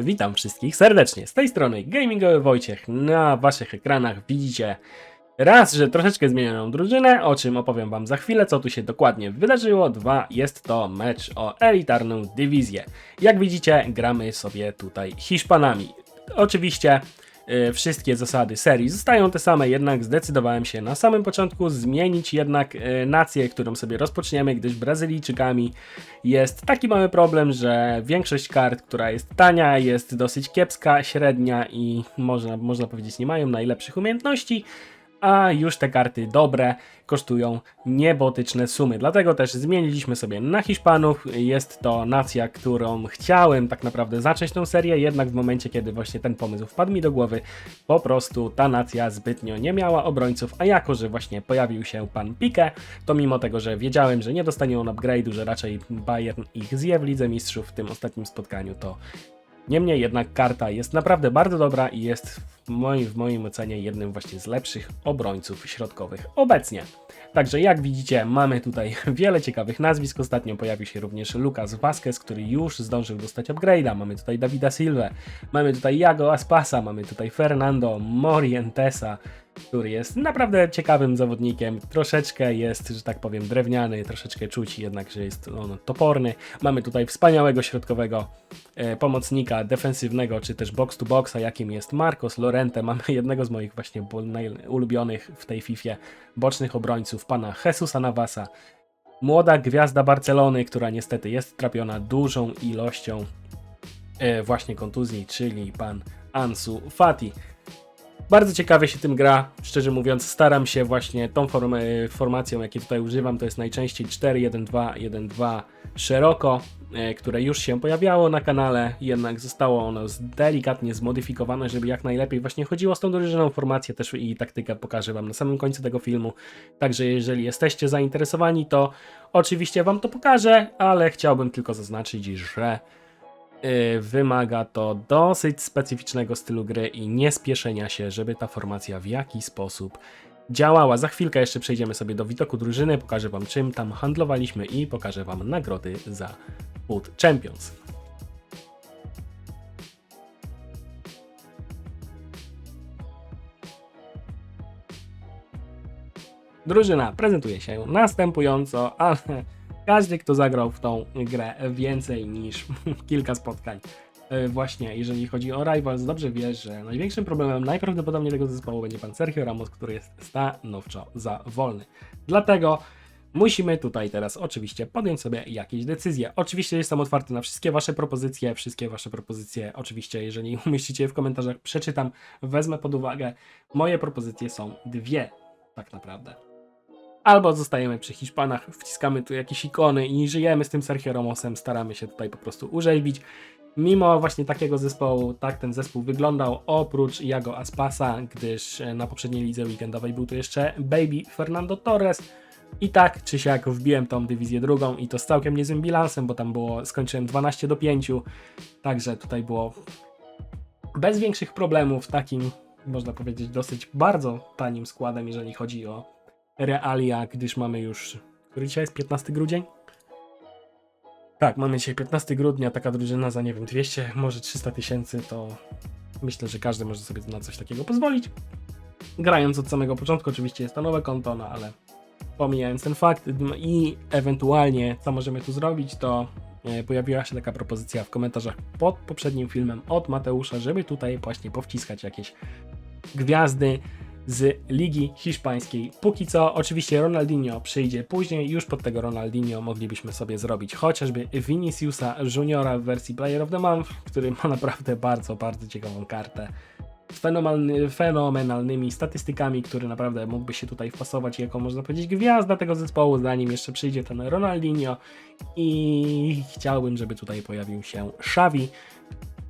Witam wszystkich serdecznie. Z tej strony Gamingowy Wojciech. Na waszych ekranach widzicie raz, że troszeczkę zmienioną drużynę, o czym opowiem wam za chwilę, co tu się dokładnie wydarzyło. Dwa, jest to mecz o elitarną dywizję. Jak widzicie, gramy sobie tutaj Hiszpanami. Oczywiście wszystkie zasady serii. Zostają te same, jednak zdecydowałem się na samym początku zmienić jednak y, nację, którą sobie rozpoczniemy, gdyż Brazylijczykami jest taki mały problem, że większość kart, która jest tania, jest dosyć kiepska, średnia i można, można powiedzieć nie mają najlepszych umiejętności, a już te karty dobre kosztują niebotyczne sumy. Dlatego też zmieniliśmy sobie na Hiszpanów. Jest to nacja, którą chciałem tak naprawdę zacząć tą serię, jednak w momencie, kiedy właśnie ten pomysł wpadł mi do głowy, po prostu ta nacja zbytnio nie miała obrońców, a jako, że właśnie pojawił się pan Pique, to mimo tego, że wiedziałem, że nie dostanie on upgrade'u, że raczej Bayern ich zje w Lidze Mistrzów w tym ostatnim spotkaniu, to Niemniej jednak karta jest naprawdę bardzo dobra i jest w moim, w moim ocenie jednym właśnie z lepszych obrońców środkowych obecnie. Także jak widzicie mamy tutaj wiele ciekawych nazwisk. Ostatnio pojawił się również Lucas Vazquez, który już zdążył dostać upgrade'a. Mamy tutaj Davida Silva, mamy tutaj Jago Aspasa, mamy tutaj Fernando Morientesa, który jest naprawdę ciekawym zawodnikiem. Troszeczkę jest, że tak powiem, drewniany, troszeczkę czuć jednak, że jest on toporny. Mamy tutaj wspaniałego środkowego e, pomocnika defensywnego, czy też box to boxa, jakim jest Marcos Lorente. Mamy jednego z moich właśnie ulubionych w tej FIFA bocznych obrońców, pana Jesusa Navasa. Młoda gwiazda Barcelony, która niestety jest trapiona dużą ilością e, właśnie kontuzji, czyli pan Ansu Fati. Bardzo ciekawie się tym gra, szczerze mówiąc, staram się właśnie tą formę, formacją, jakiej tutaj używam, to jest najczęściej 4-1-2-1-2 szeroko, e, które już się pojawiało na kanale, jednak zostało ono delikatnie zmodyfikowane, żeby jak najlepiej właśnie chodziło z tą drużyną. Formację też i taktykę pokażę Wam na samym końcu tego filmu, także jeżeli jesteście zainteresowani, to oczywiście Wam to pokażę, ale chciałbym tylko zaznaczyć, że wymaga to dosyć specyficznego stylu gry i niespieszenia się, żeby ta formacja w jakiś sposób działała. Za chwilkę jeszcze przejdziemy sobie do widoku drużyny, pokażę wam czym tam handlowaliśmy i pokażę wam nagrody za Food Champions. Drużyna prezentuje się następująco, ale każdy, kto zagrał w tą grę więcej niż kilka spotkań, e, właśnie jeżeli chodzi o Rivals, dobrze wie, że największym problemem najprawdopodobniej tego zespołu będzie pan Sergio Ramos, który jest stanowczo za wolny. Dlatego musimy tutaj teraz oczywiście podjąć sobie jakieś decyzje. Oczywiście jestem otwarty na wszystkie wasze propozycje, wszystkie wasze propozycje oczywiście, jeżeli umieścicie je w komentarzach, przeczytam, wezmę pod uwagę. Moje propozycje są dwie tak naprawdę. Albo zostajemy przy Hiszpanach, wciskamy tu jakieś ikony i żyjemy z tym Sergio Ramosem, staramy się tutaj po prostu urzeźbić. Mimo właśnie takiego zespołu, tak ten zespół wyglądał, oprócz Jago Aspasa, gdyż e, na poprzedniej lidze weekendowej był tu jeszcze Baby Fernando Torres. I tak czy siak wbiłem tą dywizję drugą i to z całkiem niezłym bilansem, bo tam było, skończyłem 12 do 5, także tutaj było bez większych problemów, takim można powiedzieć dosyć bardzo tanim składem, jeżeli chodzi o realia, gdyż mamy już. Który dzisiaj jest 15 grudzień? Tak, mamy dzisiaj 15 grudnia, taka drużyna za nie wiem 200, może 300 tysięcy, to myślę, że każdy może sobie na coś takiego pozwolić. Grając od samego początku, oczywiście jest to nowe konto, no ale pomijając ten fakt m- i ewentualnie co możemy tu zrobić, to e, pojawiła się taka propozycja w komentarzach pod poprzednim filmem od Mateusza, żeby tutaj właśnie powciskać jakieś gwiazdy z Ligi Hiszpańskiej. Póki co, oczywiście Ronaldinho przyjdzie później, już pod tego Ronaldinho moglibyśmy sobie zrobić chociażby Viniciusa Juniora w wersji Player of the Month, który ma naprawdę bardzo, bardzo ciekawą kartę. Z fenomenalny, fenomenalnymi statystykami, który naprawdę mógłby się tutaj wpasować jako, można powiedzieć, gwiazda tego zespołu, zanim jeszcze przyjdzie ten Ronaldinho i chciałbym, żeby tutaj pojawił się Xavi,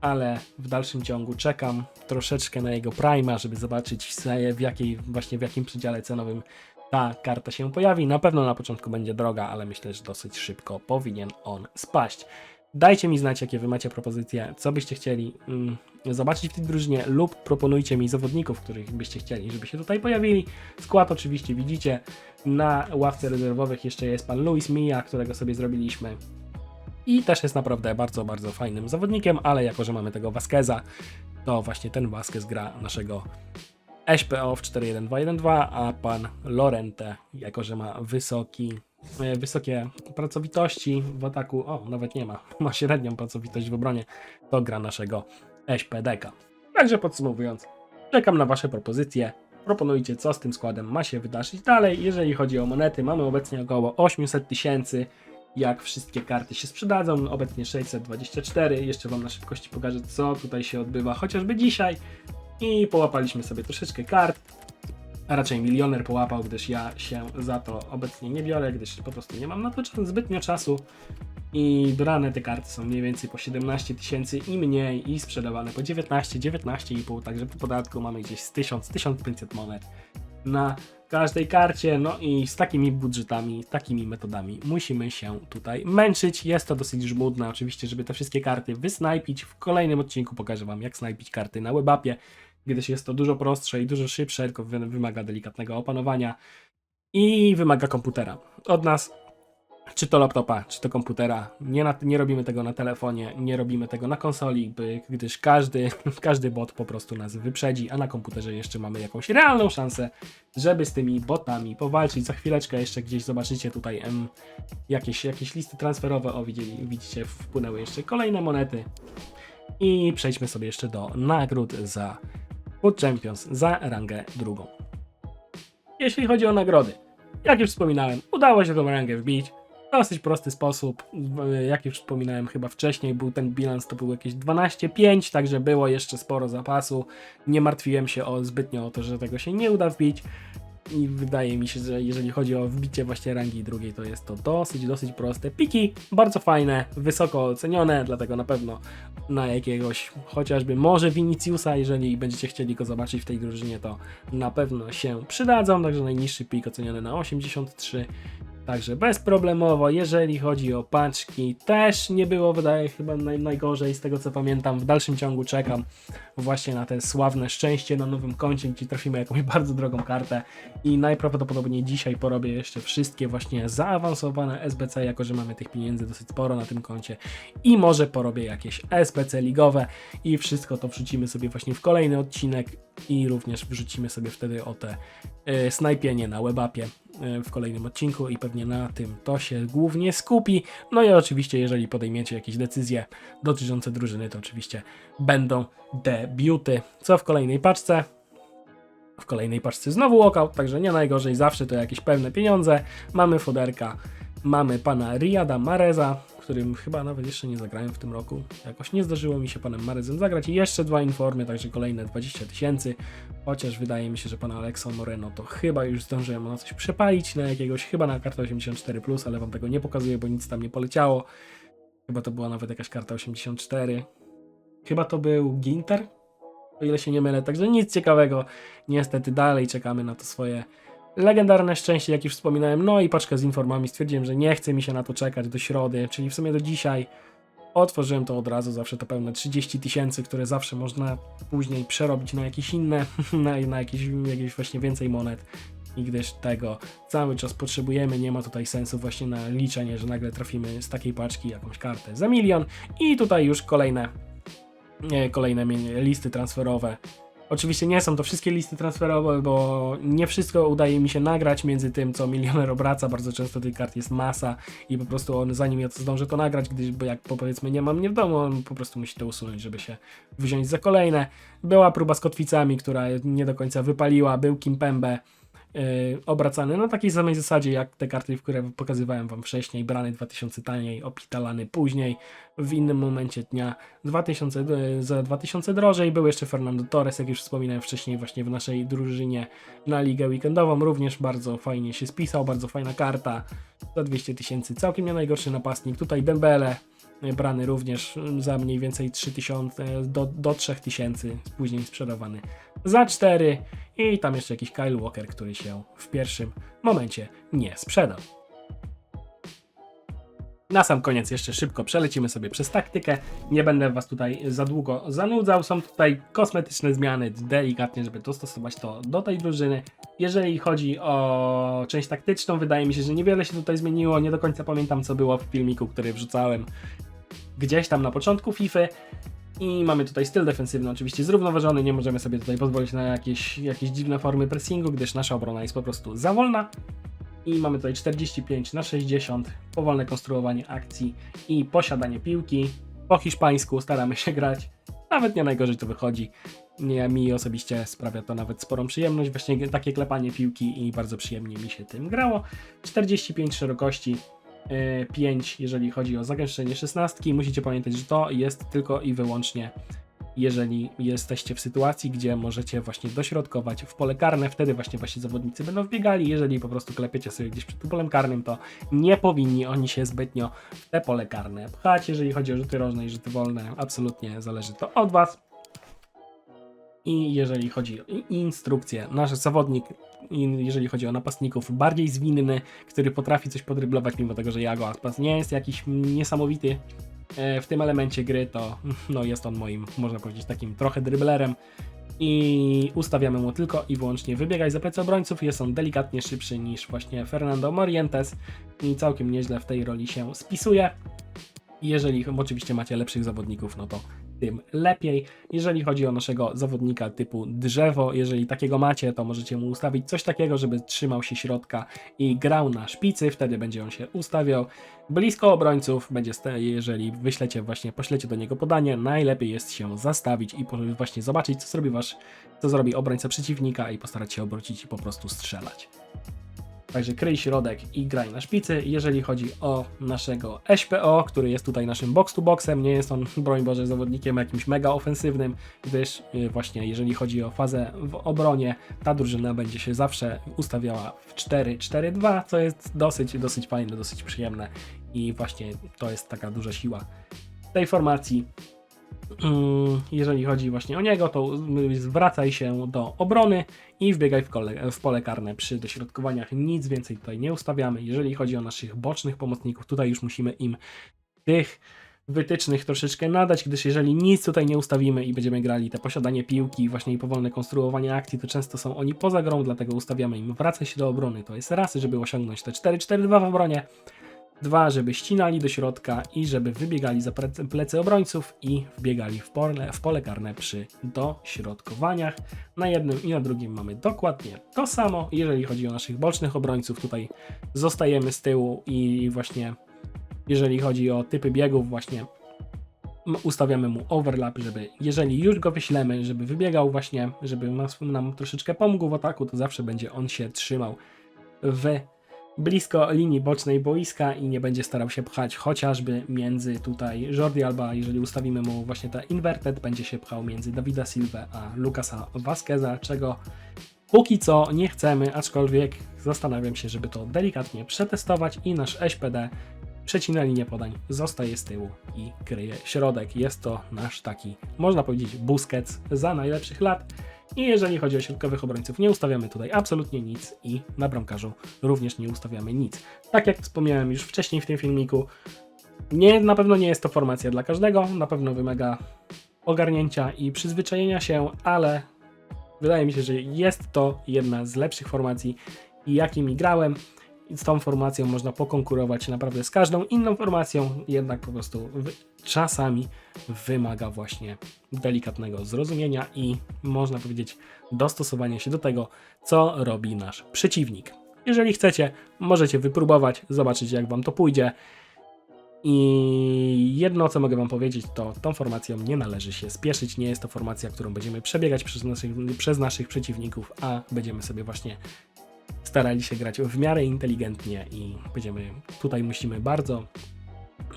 ale w dalszym ciągu czekam troszeczkę na jego Prima, żeby zobaczyć w jakiej, właśnie w jakim przedziale cenowym ta karta się pojawi. Na pewno na początku będzie droga, ale myślę, że dosyć szybko powinien on spaść. Dajcie mi znać, jakie wy macie propozycje, co byście chcieli mm, zobaczyć w tej drużynie lub proponujcie mi zawodników, których byście chcieli, żeby się tutaj pojawili. Skład oczywiście widzicie. Na ławce rezerwowych jeszcze jest pan Luis Milla, którego sobie zrobiliśmy I też jest naprawdę bardzo, bardzo fajnym zawodnikiem, ale jako, że mamy tego Vasqueza, to właśnie ten Vasquez gra naszego SPO w 4-1-2-1-2, a pan Lorente, jako że ma wysoki, e, wysokie pracowitości w ataku, o, nawet nie ma, ma średnią pracowitość w obronie, to gra naszego SPDK. Także podsumowując, czekam na Wasze propozycje. Proponujcie, co z tym składem ma się wydarzyć dalej. Jeżeli chodzi o monety, mamy obecnie około 800 tysięcy. Jak wszystkie karty się sprzedadzą, obecnie 624. Jeszcze Wam na szybkości pokażę, co tutaj się odbywa, chociażby dzisiaj. I połapaliśmy sobie troszeczkę kart. A raczej milioner połapał, gdyż ja się za to obecnie nie biorę, gdyż po prostu nie mam na to zbytnio czasu. I brane te karty są mniej więcej po 17 tysięcy i mniej, i sprzedawane po 19, 19,5, także po podatku mamy gdzieś z 1000, 1500 monet na każdej karcie. No i z takimi budżetami, takimi metodami musimy się tutaj męczyć. Jest to dosyć żmudne, oczywiście, żeby te wszystkie karty wysnajpić. W kolejnym odcinku pokażę Wam, jak snajpić karty na webapie, gdyż jest to dużo prostsze i dużo szybsze, tylko wy- wymaga delikatnego opanowania i wymaga komputera. Od nas czy to laptopa, czy to komputera. Nie, na, nie robimy tego na telefonie, nie robimy tego na konsoli, gdyż każdy, każdy bot po prostu nas wyprzedzi, a na komputerze jeszcze mamy jakąś realną szansę, żeby z tymi botami powalczyć. Za chwileczkę jeszcze gdzieś zobaczycie tutaj jakieś, jakieś listy transferowe. O, widzieli, widzicie, wpłynęły jeszcze kolejne monety. I przejdźmy sobie jeszcze do nagród za Food Champions, za rangę drugą. Jeśli chodzi o nagrody, jak już wspominałem, udało się tą rangę wbić dosyć prosty sposób. Jak już wspominałem chyba wcześniej, był ten bilans, to był jakieś 12-5, także było jeszcze sporo zapasu. Nie martwiłem się o zbytnio o to, że tego się nie uda wbić. I wydaje mi się, że jeżeli chodzi o wbicie właśnie rangi drugiej, to jest to dosyć, dosyć proste. Piki bardzo fajne, wysoko ocenione, dlatego na pewno na jakiegoś chociażby może Viniciusa, jeżeli będziecie chcieli go zobaczyć w tej drużynie, to na pewno się przydadzą. Także najniższy pik oceniony na 83. Także bezproblemowo, jeżeli chodzi o paczki, też nie było, wydaje chyba naj, najgorzej. Z tego co pamiętam. W dalszym ciągu czekam właśnie na te sławne szczęście na nowym koncie, gdzie trafimy jakąś bardzo drogą kartę. I najprawdopodobniej dzisiaj porobię jeszcze wszystkie właśnie zaawansowane SBC, jako że mamy tych pieniędzy dosyć sporo na tym koncie. I może porobię jakieś SBC ligowe. I wszystko to wrzucimy sobie właśnie w kolejny odcinek. I również wrzucimy sobie wtedy o te y, snajpienie na webapie w kolejnym odcinku i pewnie na tym to się głównie skupi. No i oczywiście, jeżeli podejmiecie jakieś decyzje dotyczące drużyny, to oczywiście będą debiuty. Co w kolejnej paczce? W kolejnej paczce znowu walkout, także nie najgorzej, zawsze to jakieś pewne pieniądze. Mamy foderka, mamy pana Riada Mareza, którym chyba nawet jeszcze nie zagrałem w tym roku. Jakoś nie zdarzyło mi się panem Marezem zagrać. I jeszcze dwa informy, także kolejne 20 tysięcy. Chociaż wydaje mi się, że pana Alexa Moreno to chyba już zdążyłem na coś przepalić, na jakiegoś, chyba na kartę 84, ale wam tego nie pokazuję, bo nic tam nie poleciało. Chyba to była nawet jakaś karta 84. Chyba to był Ginter, o ile się nie mylę. Także nic ciekawego. Niestety dalej czekamy na to swoje legendarne szczęście, jak już wspominałem. No i paczkę z informami. Stwierdziłem, że nie chce mi się na to czekać do środy, czyli w sumie do dzisiaj. Otworzyłem to od razu, zawsze to pełne 30 tysięcy, które zawsze można później przerobić na jakieś inne, na, na jakieś, jakieś właśnie więcej monet. I gdyż tego cały czas potrzebujemy, nie ma tutaj sensu właśnie na liczenie, że nagle trafimy z takiej paczki jakąś kartę za milion. I tutaj już kolejne e, kolejne listy transferowe. Oczywiście nie są to wszystkie listy transferowe, bo nie wszystko udaje mi się nagrać między tym, co milioner obraca. Bardzo często tych kart jest masa i po prostu on, zanim ja to zdążę to nagrać, gdyż bo jak po- powiedzmy nie mam mnie w domu, on po prostu musi to usunąć, żeby się wziąć za kolejne. Była próba z kotwicami, która nie do końca wypaliła, był Kimpembe obracany na takiej samej zasadzie jak te karty, które pokazywałem wam wcześniej, brany 2000 taniej, opitalany później, w innym momencie dnia 2000, e, za 2000 drożej. Był jeszcze Fernando Torres, jak już wspominałem wcześniej, właśnie w naszej drużynie na ligę weekendową. Również bardzo fajnie się spisał, bardzo fajna karta. Za 200 tysięcy, całkiem nie najgorszy napastnik. Tutaj Dembele, brany również za mniej więcej 3000 do, do 3000, później sprzedawany za 4 i tam jeszcze jakiś Kyle Walker, który się w pierwszym momencie nie sprzedał. Na sam koniec jeszcze szybko przelecimy sobie przez taktykę. Nie będę Was tutaj za długo zanudzał. Są tutaj kosmetyczne zmiany, delikatnie, żeby dostosować to do tej drużyny. Jeżeli chodzi o część taktyczną, wydaje mi się, że niewiele się tutaj zmieniło. Nie do końca pamiętam, co było w filmiku, który wrzucałem gdzieś tam na początku FIFA. I mamy tutaj styl defensywny, oczywiście zrównoważony. Nie możemy sobie tutaj pozwolić na jakieś, jakieś dziwne formy pressingu, gdyż nasza obrona jest po prostu za wolna. I mamy tutaj 45 na 60, powolne konstruowanie akcji i posiadanie piłki. Po hiszpańsku staramy się grać. Nawet nie najgorzej to wychodzi. Nie, mi osobiście sprawia to nawet sporą przyjemność, właśnie takie klepanie piłki i bardzo przyjemnie mi się tym grało. 45 szerokości, 5 jeżeli chodzi o zagęszczenie 16. Musicie pamiętać, że to jest tylko i wyłącznie jeżeli jesteście w sytuacji, gdzie możecie właśnie dośrodkować w pole karne, wtedy właśnie właśnie zawodnicy będą wbiegali. Jeżeli po prostu klepiecie sobie gdzieś przed polem karnym, to nie powinni oni się zbytnio w te pole karne pchać. Jeżeli chodzi o rzuty rożne i rzuty wolne, absolutnie zależy to od Was. I jeżeli chodzi o instrukcję, nasz zawodnik, jeżeli chodzi o napastników, bardziej zwinny, który potrafi coś podryblować, mimo tego, że Jago Aspas nie jest jakiś niesamowity e, w tym elemencie gry, to no, jest on moim, można powiedzieć, takim trochę dryblerem. I ustawiamy mu tylko i wyłącznie wybiegaj za plecy obrońców. Jest on delikatnie szybszy niż właśnie Fernando Morientes i całkiem nieźle w tej roli się spisuje. Jeżeli oczywiście macie lepszych zawodników, no to tym lepiej. Jeżeli chodzi o naszego zawodnika typu drzewo, jeżeli takiego macie, to możecie mu ustawić coś takiego, żeby trzymał się środka i grał na szpicy, wtedy będzie on się ustawiał blisko obrońców, będzie jeżeli wyślecie właśnie, poślecie do niego podanie, najlepiej jest się zastawić i właśnie zobaczyć, co zrobi wasz, co zrobi obrońca przeciwnika i postarać się obrócić i po prostu strzelać. Także kryj środek i graj na szpicy. Jeżeli chodzi o naszego SPO, który jest tutaj naszym box to boxem, nie jest on, broń Boże, zawodnikiem jakimś mega ofensywnym, gdyż właśnie jeżeli chodzi o fazę w obronie, ta drużyna będzie się zawsze ustawiała w 4-4-2, co jest dosyć, dosyć fajne, dosyć przyjemne i właśnie to jest taka duża siła tej formacji. Mm, Jeżeli chodzi właśnie o niego, to zwracaj się do obrony i wbiegaj w, kole, w pole karne przy dośrodkowaniach. Nic więcej tutaj nie ustawiamy. Jeżeli chodzi o naszych bocznych pomocników, tutaj już musimy im tych wytycznych troszeczkę nadać, gdyż jeżeli nic tutaj nie ustawimy i będziemy grali te posiadanie piłki, właśnie i powolne konstruowanie akcji, to często są oni poza grą, dlatego ustawiamy im wracaj się do obrony. To jest raz, żeby osiągnąć te 4-4-2 w obronie. Dwa, żeby ścinali do środka i żeby wybiegali za plecy obrońców i wbiegali w pole, w pole karne przy dośrodkowaniach. Na jednym i na drugim mamy dokładnie to samo. Jeżeli chodzi o naszych bocznych obrońców, tutaj zostajemy z tyłu i właśnie jeżeli chodzi o typy biegów, właśnie ustawiamy mu overlap, żeby jeżeli już go wyślemy, żeby wybiegał właśnie, żeby nam troszeczkę pomógł w ataku, to zawsze będzie on się trzymał w blisko linii bocznej boiska i nie będzie starał się pchać chociażby między tutaj Jordi Alba, jeżeli ustawimy mu właśnie te inverted, będzie się pchał między Davida Silva a Lucasa Vasqueza, czego póki co nie chcemy, aczkolwiek zastanawiam się, żeby to delikatnie przetestować i nasz SPD przecina linię podań, zostaje z tyłu i kryje środek. Jest to nasz taki, można powiedzieć, Busquets za najlepszych lat. I jeżeli chodzi o środkowych obrońców, nie ustawiamy tutaj absolutnie nic i na bramkarzu również nie ustawiamy nic. Tak jak wspomniałem już wcześniej w tym filmiku, nie, na pewno nie jest to formacja dla każdego, na pewno wymaga ogarnięcia i przyzwyczajenia się, ale wydaje mi się, że jest to jedna z lepszych formacji, jakimi grałem. I z tą formacją można pokonkurować naprawdę z każdą inną formacją, jednak po prostu czasami wymaga właśnie delikatnego zrozumienia i można powiedzieć dostosowania się do tego, co robi nasz przeciwnik. Jeżeli chcecie, możecie wypróbować, zobaczyć jak Wam to pójdzie. I jedno, co mogę Wam powiedzieć, to tą formacją nie należy się spieszyć. Nie jest to formacja, którą będziemy przebiegać przez naszych, przez naszych przeciwników, a będziemy sobie właśnie starali się grać w miarę inteligentnie i będziemy tutaj musimy bardzo,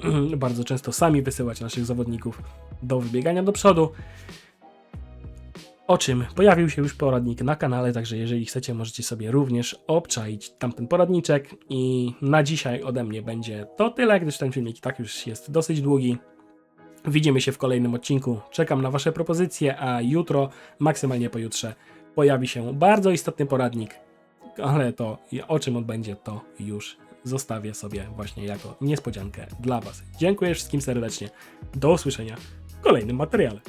bardzo często sami wysyłać naszych zawodników do wybiegania do przodu. O czym pojawił się już poradnik na kanale, także jeżeli chcecie, możecie sobie również obczaić tamten poradniczek. I na dzisiaj ode mnie będzie to tyle, gdyż ten filmik i tak już jest dosyć długi. Widzimy się w kolejnym odcinku. Czekam na Wasze propozycje, a jutro, maksymalnie pojutrze, pojawi się bardzo istotny poradnik, ale to o czym on będzie, to już zostawię sobie właśnie jako niespodziankę dla Was. Dziękuję wszystkim serdecznie. Do usłyszenia w kolejnym materiale.